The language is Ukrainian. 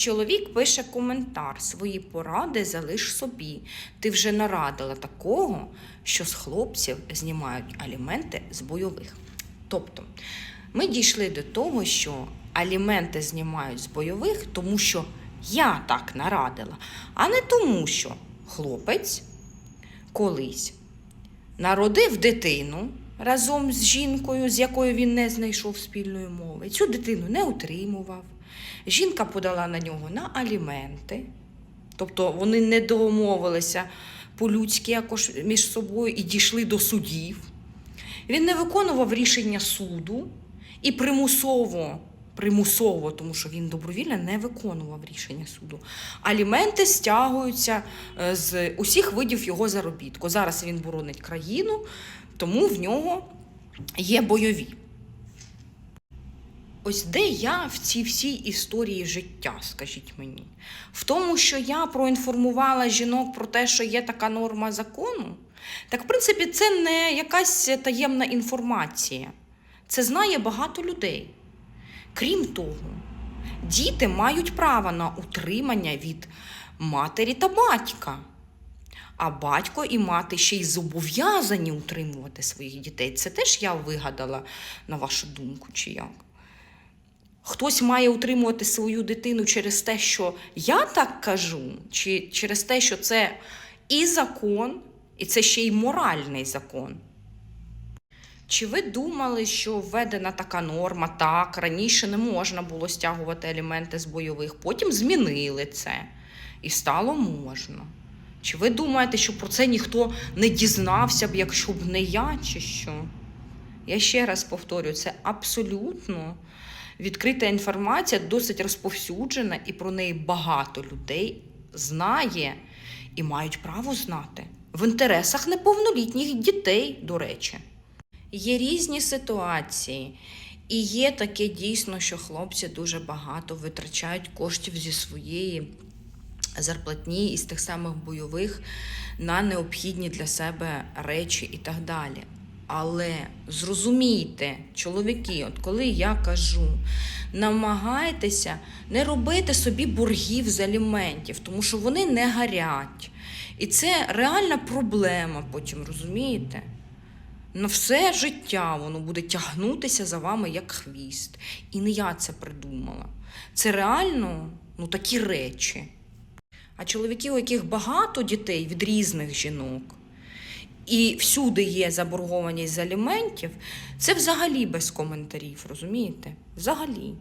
Чоловік пише коментар, свої поради залиш собі. Ти вже нарадила такого, що з хлопців знімають аліменти з бойових. Тобто, ми дійшли до того, що аліменти знімають з бойових, тому що я так нарадила, а не тому, що хлопець колись народив дитину разом з жінкою, з якою він не знайшов спільної мови. Цю дитину не утримував. Жінка подала на нього на аліменти, тобто вони не домовилися по-людськи якось між собою і дійшли до судів. Він не виконував рішення суду і примусово, примусово, тому що він добровільно не виконував рішення суду. Аліменти стягуються е, з усіх видів його заробітку. Зараз він боронить країну, тому в нього є бойові. Ось де я в цій всій історії життя, скажіть мені? В тому, що я проінформувала жінок про те, що є така норма закону, так в принципі це не якась таємна інформація. Це знає багато людей. Крім того, діти мають право на утримання від матері та батька. А батько і мати ще й зобов'язані утримувати своїх дітей. Це теж я вигадала на вашу думку, чи як? Хтось має утримувати свою дитину через те, що я так кажу, чи через те, що це і закон, і це ще й моральний закон. Чи ви думали, що введена така норма? Так, раніше не можна було стягувати аліменти з бойових, потім змінили це і стало можна. Чи ви думаєте, що про це ніхто не дізнався б, якщо б не я, чи що? Я ще раз повторюю, це абсолютно відкрита інформація, досить розповсюджена, і про неї багато людей знає і мають право знати. В інтересах неповнолітніх дітей, до речі. Є різні ситуації, і є таке дійсно, що хлопці дуже багато витрачають коштів зі своєї зарплатні із тих самих бойових на необхідні для себе речі і так далі. Але зрозумійте, чоловіки, от коли я кажу, намагайтеся не робити собі боргів з аліментів, тому що вони не гарять. І це реальна проблема потім, розумієте? На все життя воно буде тягнутися за вами як хвіст. І не я це придумала. Це реально ну, такі речі. А чоловіки, у яких багато дітей від різних жінок, і всюди є заборгованість з аліментів, це взагалі без коментарів, розумієте? Взагалі.